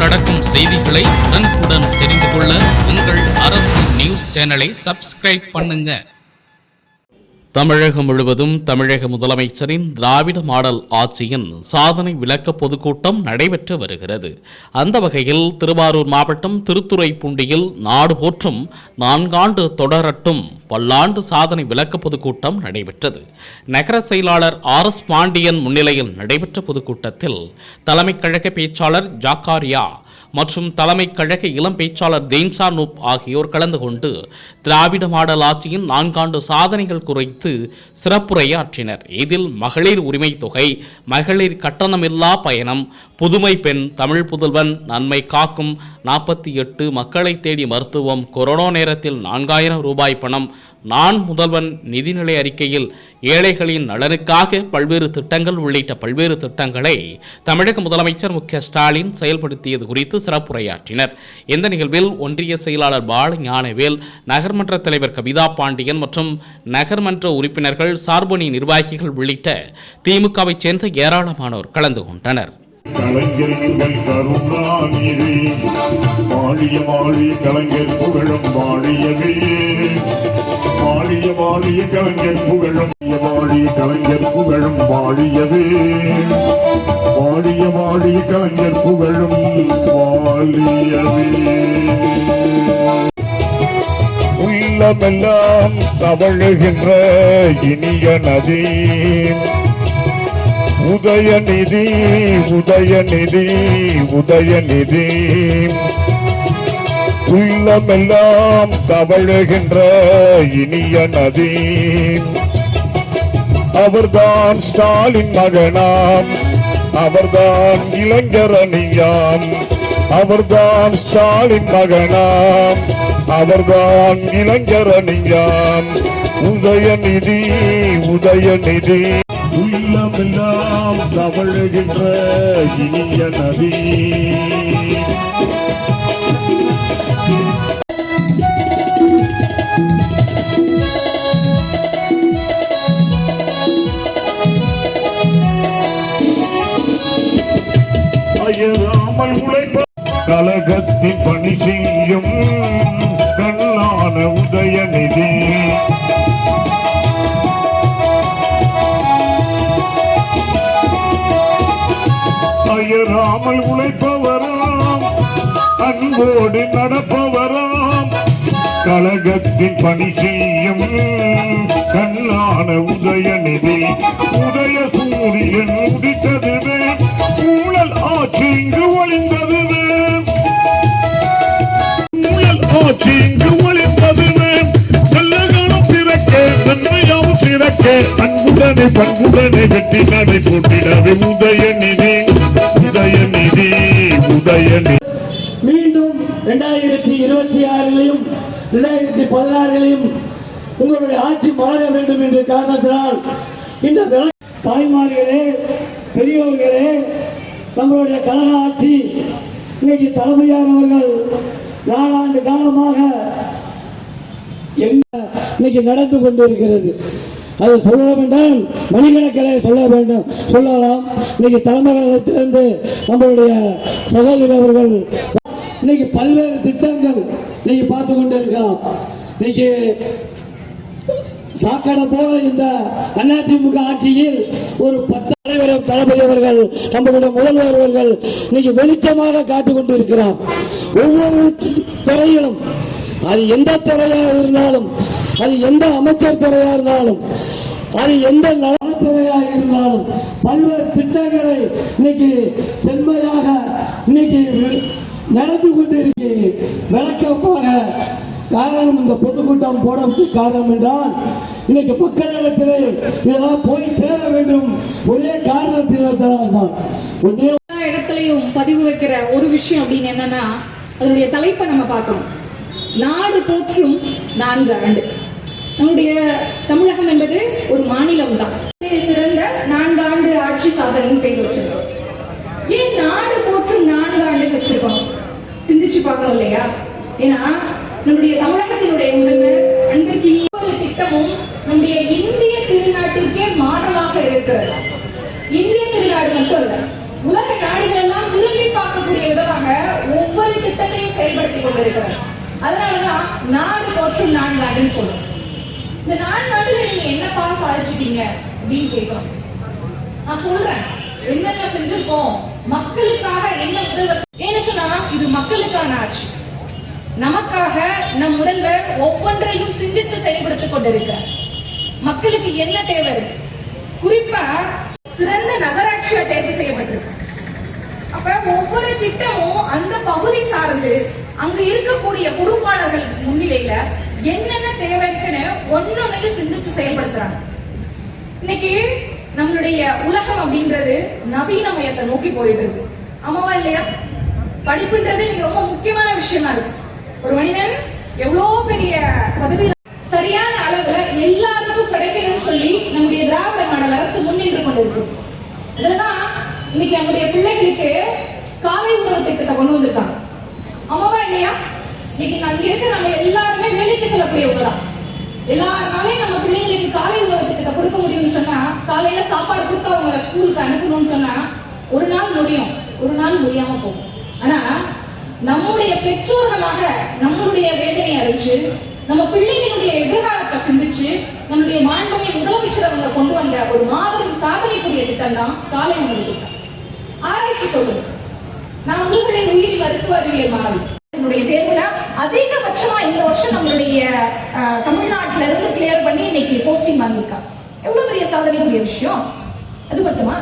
நடக்கும் செய்திகளை உடனுக்குடன் தெரிந்து கொள்ள உங்கள் அரசு நியூஸ் சேனலை சப்ஸ்கிரைப் பண்ணுங்க. தமிழகம் முழுவதும் தமிழக முதலமைச்சரின் திராவிட மாடல் ஆட்சியின் சாதனை விளக்க பொதுக்கூட்டம் நடைபெற்று வருகிறது. அந்த வகையில் திருவாரூர் மாவட்டம் திருத்துறைப்பூண்டியில் நாடு போற்றும் நான்காண்டு தொடரட்டும் பல்லாண்டு சாதனை விளக்க பொதுக்கூட்டம் நடைபெற்றது. நகர செயலாளர் ஆர் எஸ் பாண்டியன் முன்னிலையில் நடைபெற்ற பொதுக்கூட்டத்தில் தலைமைக் கழக பேச்சாளர் ஜாக்காரியா மற்றும் தலைமை கழக இளம் பேச்சாளர் தேன்சா நூப் ஆகியோர் கலந்து கொண்டு திராவிட மாடல் ஆட்சியின் நான்காண்டு சாதனைகள் குறித்து சிறப்புரையாற்றினர். இதில் மகளிர் உரிமை தொகை மகளிர் கட்டணமில்லா பயணம் புதுமை பெண் தமிழ் புதல்வன் நன்மை காக்கும் நாற்பத்தி எட்டு மக்களை தேடி மருத்துவம் கொரோனா நேரத்தில் நான்காயிரம் ரூபாய் பணம் நான் முதல்வன் நிதிநிலை அறிக்கையில் ஏழைகளின் நலனுக்காக பல்வேறு திட்டங்கள் உள்ளிட்ட பல்வேறு திட்டங்களை தமிழக முதலமைச்சர் மு க ஸ்டாலின் செயல்படுத்தியது குறித்து சிறப்புரையாற்றினர். இந்த நிகழ்வில் ஒன்றிய செயலாளர் பால ஞானவேல் நகர்மன்ற தலைவர் கவிதா பாண்டியன் மற்றும் நகர்மன்ற உறுப்பினர்கள் சார்பணி நிர்வாகிகள் உள்ளிட்ட திமுகவைச் சேர்ந்த ஏராளமானோர் கலந்து கொண்டனர். கலைஞர் சுவை கருணாநிதி. வாழிய வாழிய கலைஞர் புகழும் வாழியவே. வாழிய வாழிய கலைஞர் புகழும் வாழிய கலைஞர் புகழும் வாழியவே. வாழிய வாழிய கலைஞர் புகழும் வாழியவே. உள்ளமெல்லாம் தவழுகின்ற இனிய நதி. உதயநிதி உதயநிதி உதயநிதி. உள்ளமெல்லாம் தவழுகின்ற இனிய நதி. அவர்தான் ஸ்டாலின் மகனாம் அவர்தான் இளைஞரணியாம் அவர்தான் ஸ்டாலின் மகனாம் அவர்தான் இளைஞரணியாம் உதயநிதி உதயநிதி. உள்ளமெல்லாம் தவழுகின்ற இனிய நதி. அயராமல் உழைப்ப கழகத்தின் பணி செய்யும் கண்ணான உதயநிதி. அயராமல் உழைப்பவராம் அன்போடு நடப்பவராம். கழகத்தின் பணி செய்யும் கண்ணான உதயநிதி உதய சூரியன் உதித்ததுவே ஊழல் ஆட்சி இங்கு ஒளிந்ததுவே. ஊழல் ஆட்சி இங்கு ஒளிந்ததுவே. நல்லகாலம் பிறக்க நன்மையாவும் பிறக்க அன்புடனே பண்புடனே வெட்டி நடை போட்டிடவே உதயநிதி. மீண்டும் ரெண்டாயிரத்தி இருபத்தி ஆறிலையும் ரெண்டாயிரத்தி பதினாறிலையும் உங்களுடைய ஆட்சி மாற வேண்டும் என்ற காரணத்தினால் இந்த தாய்மார்களே பெரியோர்களே நம்மளுடைய கழக ஆட்சி இன்னைக்கு தலைமையானவர்கள் நாலாண்டு காலமாக எங்க இன்னைக்கு நடந்து கொண்டிருக்கிறது. அதை சொல்ல வேண்டாம் மணிக்கணக்கில் சொல்ல வேண்டும். சொல்லலாம். இன்னைக்கு தலைமையகத்திலிருந்து நம்மளுடைய சகோதரி அவர்கள் இன்னைக்கு பல்வேறு திட்டங்கள் இன்னைக்கு பார்த்து கொண்டு இருக்கலாம் இன்னைக்கு சாக்கடை போல இந்த அதிமுக ஆட்சியில் ஒரு பத்து தலைவர் தளபதி அவர்கள் நம்மளுடைய முதல்வர் அவர்கள் இன்னைக்கு வெளிச்சமாக காட்டிக் கொண்டிருக்கிறார். ஒவ்வொரு துறையிலும் அது எந்த துறையாக இருந்தாலும் அது எந்த அமைச்சர் துறையாக இருந்தாலும் அது எந்த நலத்துறையா இருந்தாலும் பல்வேறு திட்டங்களை இன்னைக்கு செம்மையாக இன்னைக்கு நடந்து கொண்டிருக்கு. விளக்கமாக காரணம் இந்த பொதுக்கூட்டம் போடவுக்கு காரணம் என்றால் இன்னைக்கு மக்களிடத்திலே இதெல்லாம் போய் சேர வேண்டும். ஒரே காரணத்தினால்தான் ஒன்னே எல்லா இடத்துலையும் பதிவு வைக்கிற ஒரு விஷயம் அப்படின்னு என்னன்னா அதனுடைய தலைப்பை நம்ம பார்க்கணும். நாடு போற்றும் நான்கு ஆண்டு. நம்முடைய தமிழகம் என்பது ஒரு மாநிலம் தான் சிறந்த நான்கு ஆண்டு ஆட்சி சாதனையும் பெயர் வச்சிருக்கோம். ஏன் நாடு போற்றும் நான்கு ஆண்டு வச்சிருக்கோம்? சிந்திச்சு பார்க்கணும் இல்லையா? ஏன்னா நம்முடைய தமிழகத்தினுடைய முதல்வர் அன்றைக்கு ஒவ்வொரு திட்டமும் நம்முடைய இந்திய திருநாட்டிற்கே மாடலாக இருக்கிறது. இந்திய திருநாடு மட்டும் இல்ல உலக நாடுகள் எல்லாம் விரும்பி பார்க்கக்கூடிய விதமாக ஒவ்வொரு திட்டத்தையும் செயல்படுத்தி கொண்டிருக்கிறார் அதனாலதான் நாடு போற்றும் நான்காண்டுன்னு சொல்றோம். இந்த நான்காண்டுல நீங்க என்னப்பா சாதிச்சிட்டீங்க அப்படின்னு கேட்கிறோம் நான் சொல்றேன். என்னென்ன செஞ்சிருக்கோம்? மக்களுக்காக என்ன முதல்வர் என்ன சொன்னா இது மக்களுக்கான ஆட்சி. நமக்காக நம் முதல்வர் ஒவ்வொன்றையும் சிந்தித்து செயல்படுத்திக் கொண்டிருக்கிறார். மக்களுக்கு என்ன தேவை இருக்கு? குறிப்பா சிறந்த நகராட்சியா தேர்வு செய்யப்பட்டிருக்கு. அப்ப ஒவ்வொரு திட்டமும் அந்த பகுதி சார்ந்து அங்க இருக்கக்கூடிய பொறுப்பாளர்கள் முன்னிலையில என்னென்ன தேவை இருக்குன்னு ஒன்னொன்னையும் சிந்திச்சு செயல்படுத்துறாங்க. இன்னைக்கு நம்மளுடைய உலகம் அப்படின்றது நவீனமயத்தை நோக்கி போயிட்டு இருக்கு. ஆமாவா இல்லையா? படிப்புன்றது இன்னைக்கு ரொம்ப முக்கியமான விஷயமா இருக்கு. ஒரு மனிதன் எவ்வளோ பெரிய பதவி சரியான அளவுல எல்லாருக்கும் கிடைக்கணும்னு சொல்லி நம்முடைய திராவிட மாடல் அரசு முன்னின்று கொண்டிருக்கு. இதுலதான் இன்னைக்கு நம்முடைய பிள்ளைகளுக்கு காலை உணவு திட்டத்தை கொண்டு வந்திருக்காங்க ஆமாவா இல்லையா இன்னைக்கு நம்ம எல்லாருமே வேலைக்கு செல்லக்கூடியவங்க தான் எல்லாருனாலையும் நம்ம பிள்ளைங்களுக்கு காலை உணவு திட்டத்தை கொடுக்க முடியும்னு சொன்னா காலையில சாப்பாடு கொடுத்து அவங்கள ஸ்கூலுக்கு அனுப்பணும்னு சொன்னா ஒரு நாள் முடியும். ஒரு நாள் முடியாம போகும். ஆனா நம்முடைய பெற்றோர்களாக நம்மளுடைய வேதனையை அறிஞ்சு நம்ம பிள்ளைகளுடைய எதிர்காலத்தை சிந்திச்சு நம்முடைய மாண்புமை முதலமைச்சர் அவங்க கொண்டு வந்த ஒரு மாபெரும் சாதனைக்குரிய திட்டம் தான் காலை உணவு திட்டம். ஆராய்ச்சி சொல்லுங்க. நான் உங்களுடைய உயிரி மருத்துவ அறிவியல் மாணவி. என்னுடைய தேர்வுல அதிகபட்சமா இந்த வருஷம் நம்மளுடைய தமிழ்நாட்டில இருந்து கிளியர் பண்ணி இன்னைக்கு போஸ்டிங் வாங்கியிருக்காங்க எவ்வளவு பெரிய சாதனைக்குரிய விஷயம்? அது மட்டுமா?